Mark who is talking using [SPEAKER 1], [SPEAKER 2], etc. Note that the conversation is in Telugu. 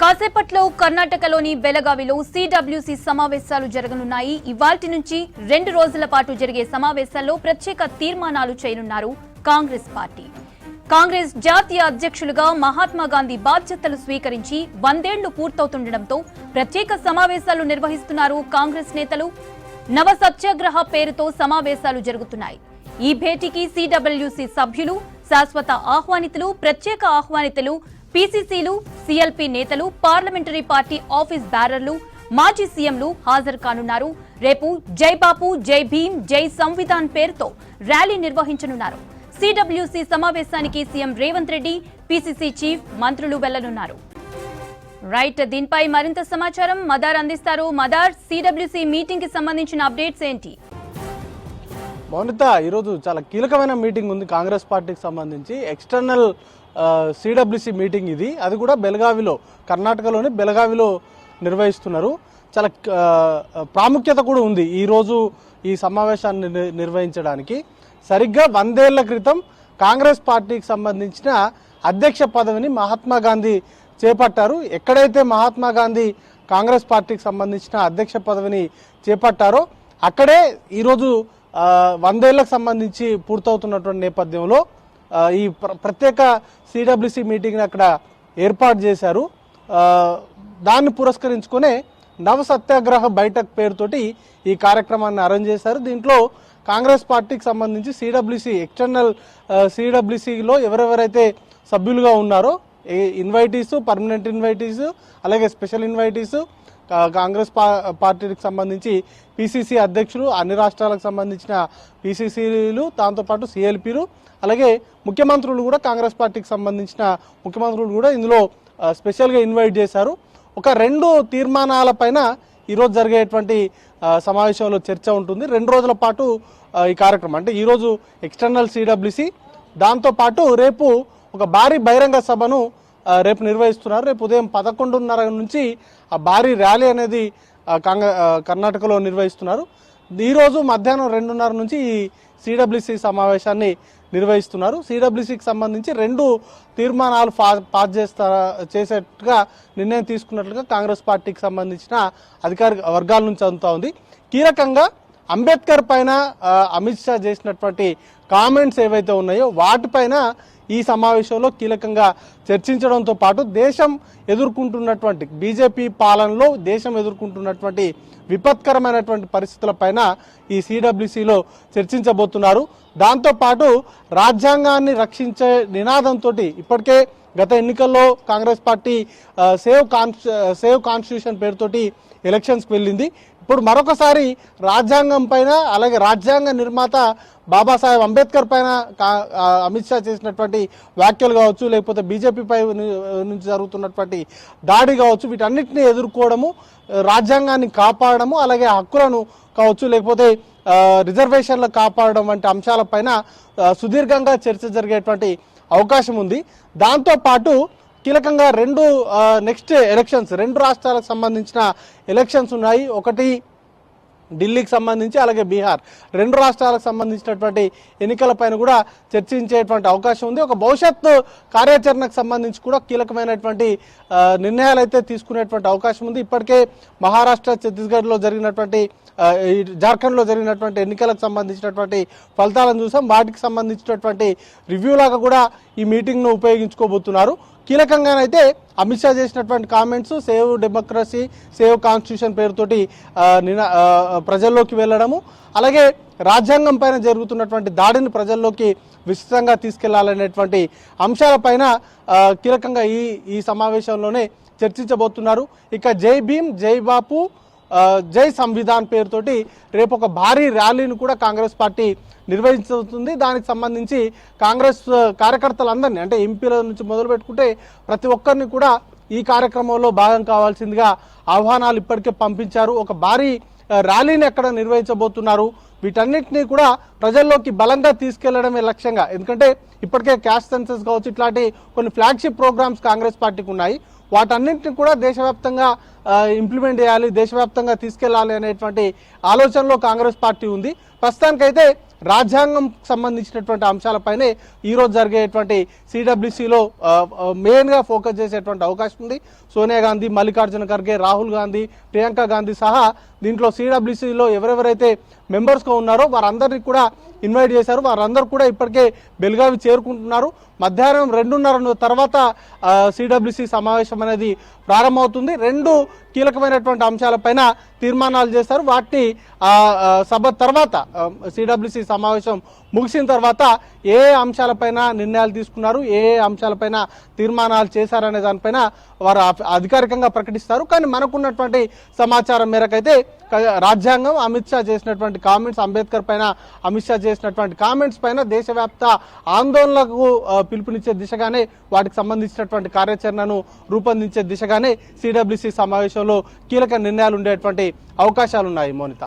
[SPEAKER 1] కాసేపట్లో కర్ణాటకలోని బెలగావిలో సిడబ్ల్యూసి సమావేశాలు జరగనున్నాయి. ఇవాల్టి నుంచి రెండు రోజుల పాటు జరిగే సమావేశాల్లో ప్రత్యేక తీర్మానాలు చేయనున్నారు కాంగ్రెస్ పార్టీ. కాంగ్రెస్ జాతీయ అధ్యక్షులుగా మహాత్మా గాంధీ బాధ్యతలు స్వీకరించి వందేళ్ళు పూర్తవుతుండటంతో ప్రత్యేక సమావేశాలు నిర్వహిస్తున్నారు కాంగ్రెస్ నేతలు. నవ సత్యాగ్రహ పేరుతో సమావేశాలు జరుగుతున్నాయి. ఈ భేటీకి సిడబ్ల్యూసి సభ్యులు శాశ్వత ఆహ్వానితులు ప్రత్యేక ఆహ్వానితులు పీసీసీలు సీఎల్పీ నేతలు పార్లమెంటరీ పార్టీ ఆఫీస్ బ్యారర్లు మాజీ సీఎంలు హాజరు కానున్నారు. రేపు జై బాపు జై భీమ్ జై సంవిధాన్ పేరుతో ర్యాలీ నిర్వహించనున్నారు. సిడబ్ల్యూసి సమావేశానికి CM Revanth Reddy PCC chief మంత్రులు వెళ్ళనున్నారు. రైట్ దీనిపై మరింత సమాచారం మదార్ అందిస్తారు. మదార్ సిడబ్ల్యూసి మీటింగ్కి సంబంధించిన అప్డేట్స్ ఏంటి?
[SPEAKER 2] మౌనిత ఈరోజు చాలా కీలకమైన మీటింగ్ ఉంది కాంగ్రెస్ పార్టీకి సంబంధించి. ఎక్స్టర్నల్ సిడబ్ల్యూసి మీటింగ్ ఇది. అది కూడా బెలగావిలో కర్ణాటకలోని బెలగావిలో నిర్వహిస్తున్నారు. చాలా ప్రాముఖ్యత కూడా ఉంది ఈరోజు ఈ సమావేశాన్ని నిర్వహించడానికి. సరిగ్గా వందేళ్ళ క్రితం కాంగ్రెస్ పార్టీకి సంబంధించిన అధ్యక్ష పదవిని మహాత్మా గాంధీ చేపట్టారు. ఎక్కడైతే మహాత్మా గాంధీ కాంగ్రెస్ పార్టీకి సంబంధించిన అధ్యక్ష పదవిని చేపట్టారో అక్కడే ఈరోజు వందేళ్ళకు సంబంధించి పూర్తవుతున్నటువంటి నేపథ్యంలో ఈ ప్ర- ప్రత్యేక సిడబ్ల్యూసి మీటింగ్ని అక్కడ ఏర్పాటు చేశారు. దాన్ని పురస్కరించుకునే నవ సత్యాగ్రహ బైఠక్ పేరుతోటి ఈ కార్యక్రమాన్ని అరేంజ్ చేశారు. దీంట్లో కాంగ్రెస్ పార్టీకి సంబంధించి సిడబ్ల్యూసి ఎక్స్టర్నల్ సిడబ్ల్యూసిలో ఎవరెవరైతే సభ్యులుగా ఉన్నారో ఇన్వైటీస్ పర్మనెంట్ ఇన్వైటీస్ అలాగే స్పెషల్ ఇన్వైటీస్ కాంగ్రెస్ పా పార్టీకి సంబంధించి పిసిసి అధ్యక్షులు అన్ని రాష్ట్రాలకు సంబంధించిన పిసిసిలు దాంతోపాటు సిఎల్పిలు అలాగే ముఖ్యమంత్రులు కూడా కాంగ్రెస్ పార్టీకి సంబంధించిన ముఖ్యమంత్రులు కూడా ఇందులో స్పెషల్గా ఇన్వైట్ చేశారు. ఒక రెండు తీర్మానాలపైన ఈరోజు జరిగేటువంటి సమావేశంలో చర్చ ఉంటుంది. రెండు రోజుల పాటు ఈ కార్యక్రమం. అంటే ఈరోజు ఎక్స్టర్నల్ సిడబ్ల్యూసి దాంతోపాటు రేపు ఒక భారీ బహిరంగ సభను రేపు నిర్వహిస్తున్నారు. రేపు ఉదయం పదకొండున్నర నుంచి ఆ భారీ ర్యాలీ అనేది కాంగ కర్ణాటకలో నిర్వహిస్తున్నారు. ఈరోజు మధ్యాహ్నం రెండున్నర నుంచి ఈ సిడబ్ల్యూసి సమావేశాన్ని నిర్వహిస్తున్నారు. సిడబ్ల్యూసికి సంబంధించి రెండు తీర్మానాలు పా పాస్ చేస్తా చేసేట్టుగా నిర్ణయం తీసుకున్నట్లుగా కాంగ్రెస్ పార్టీకి సంబంధించిన అధికార వర్గాల నుంచి అందుతా ఉంది. కీలకంగా అంబేద్కర్ పైన అమిత్ షా చేసినటువంటి కామెంట్స్ ఏవైతే ఉన్నాయో వాటిపైన ఈ సమావేశంలో కీలకంగా చర్చించడంతో పాటు దేశం ఎదుర్కొంటున్నటువంటి బీజేపీ పాలనలో దేశం ఎదుర్కొంటున్నటువంటి విపత్కరమైనటువంటి పరిస్థితులపైన ఈ సిడబ్ల్యూసిలో చర్చించబోతున్నారు. దాంతోపాటు రాజ్యాంగాన్ని రక్షించే నినాదంతో ఇప్పటికే గత ఎన్నికల్లో Congress party save con save constitution పేరుతోటి ఎలక్షన్స్కి వెళ్ళింది. ఇప్పుడు మరొకసారి రాజ్యాంగం పైన అలాగే రాజ్యాంగ నిర్మాత బాబాసాహెబ్ అంబేద్కర్ పైన అమిత్ షా చేసినటువంటి వ్యాఖ్యలు కావచ్చు లేకపోతే బీజేపీపై నుంచి జరుగుతున్నటువంటి దాడి కావచ్చు వీటన్నిటిని ఎదుర్కోవడము రాజ్యాంగాన్ని కాపాడము అలాగే హక్కులను కావచ్చు లేకపోతే రిజర్వేషన్లు కాపాడడం వంటి అంశాలపైన సుదీర్ఘంగా చర్చ జరిగేటువంటి అవకాశం ఉంది. దాంతోపాటు కీలకంగా రెండు నెక్స్ట్ ఎలక్షన్స్ రెండు రాష్ట్రాలకు సంబంధించిన ఎలక్షన్స్ ఉన్నాయి. ఒకటి ఢిల్లీకి సంబంధించి అలాగే బీహార్. రెండు రాష్ట్రాలకు సంబంధించినటువంటి ఎన్నికలపైన కూడా చర్చించేటువంటి అవకాశం ఉంది. ఒక భవిష్యత్తు కార్యాచరణకు సంబంధించి కూడా కీలకమైనటువంటి నిర్ణయాలు అయితే తీసుకునేటువంటి అవకాశం ఉంది. ఇప్పటికే మహారాష్ట్ర ఛత్తీస్గఢ్లో జరిగినటువంటి జార్ఖండ్లో జరిగినటువంటి ఎన్నికలకు సంబంధించినటువంటి ఫలితాలను చూసాం. వాటికి సంబంధించినటువంటి రివ్యూ లాగా కూడా ఈ మీటింగ్ను ఉపయోగించుకోబోతున్నారు. కీలకంగానైతే అమిత్ షా చేసినటువంటి comments save democracy save constitution పేరుతోటి నినా ప్రజల్లోకి వెళ్ళడము అలాగే రాజ్యాంగం పైన జరుగుతున్నటువంటి దాడిని ప్రజల్లోకి విస్తృతంగా తీసుకెళ్ళాలనేటువంటి అంశాలపైన కీలకంగా ఈ ఈ సమావేశంలోనే చర్చించబోతున్నారు. ఇక జై భీమ్ జై బాపు జై సంవిధాన్ పేరుతోటి రేపు ఒక భారీ ర్యాలీని కూడా కాంగ్రెస్ పార్టీ నిర్వహించుతుంది దానికి సంబంధించి కాంగ్రెస్ కార్యకర్తలందరినీ అంటే ఎంపీల నుంచి మొదలు పెట్టుకుంటే ప్రతి ఒక్కరిని కూడా ఈ కార్యక్రమంలో భాగం కావాల్సిందిగా ఆహ్వానాలు ఇప్పటికే పంపించారు. ఒక భారీ ర్యాలీని ఎక్కడ నిర్వహించబోతున్నారు? వీటన్నిటినీ కూడా ప్రజల్లోకి బలంగా తీసుకెళ్ళడమే లక్ష్యంగా. ఎందుకంటే ఇప్పటికే క్యాష్ సెన్సెస్ కావచ్చు ఇట్లాంటి కొన్ని ఫ్లాగ్షిప్ ప్రోగ్రామ్స్ కాంగ్రెస్ పార్టీకి ఉన్నాయి. వాటన్నింటిని కూడా దేశవ్యాప్తంగా ఇంప్లిమెంట్ చేయాలి దేశవ్యాప్తంగా తీసుకెళ్ళాలి అనేటువంటి ఆలోచనలో కాంగ్రెస్ పార్టీ ఉంది. ప్రస్తుతానికైతే రాజ్యాంగం సంబంధించినటువంటి అంశాలపైనే ఈరోజు జరిగేటువంటి సిడబ్ల్యూసిలో మెయిన్గా ఫోకస్ చేసేటువంటి అవకాశం ఉంది. సోనియా గాంధీ మల్లికార్జున ఖర్గే రాహుల్ గాంధీ ప్రియాంక గాంధీ సహా దీంట్లో సిడబ్ల్యూసిలో ఎవరెవరైతే మెంబర్స్గా ఉన్నారో వారందరినీ కూడా ఇన్వైట్ చేశారు. వారందరూ కూడా ఇప్పటికే బెల్గావి చేరుకుంటున్నారు. మధ్యాహ్నం రెండున్నర తర్వాత సిడబ్ల్యూసి సమావేశం అనేది ప్రారంభమవుతుంది. రెండు కీలకమైనటువంటి అంశాలపైన తీర్మానాలు చేశారు వాటిని సభ తర్వాత సిడబ్ల్యూసి సమావేశం ముగిసిన తర్వాత ఏ అంశాలపైన నిర్ణయాలు తీసుకున్నారు ఏ అంశాలపైన తీర్మానాలు చేశారనే దానిపైన వారు అధికారికంగా ప్రకటిస్తారు. కానీ మనకున్నటువంటి సమాచారం మేరకైతే రాజ్యాంగం అమిత్ షా చేసినటువంటి కామెంట్స్ అంబేద్కర్ పైన అమిత్ షా చేసినటువంటి కామెంట్స్ పైన దేశవ్యాప్త ఆందోళనలకు పిలుపునిచ్చే దిశగానే వాటికి సంబంధించినటువంటి కార్యాచరణను రూపొందించే దిశగానే సిడబ్ల్యూసి సమావేశంలో కీలక నిర్ణయాలు ఉండేటువంటి అవకాశాలు ఉన్నాయి మోనిత.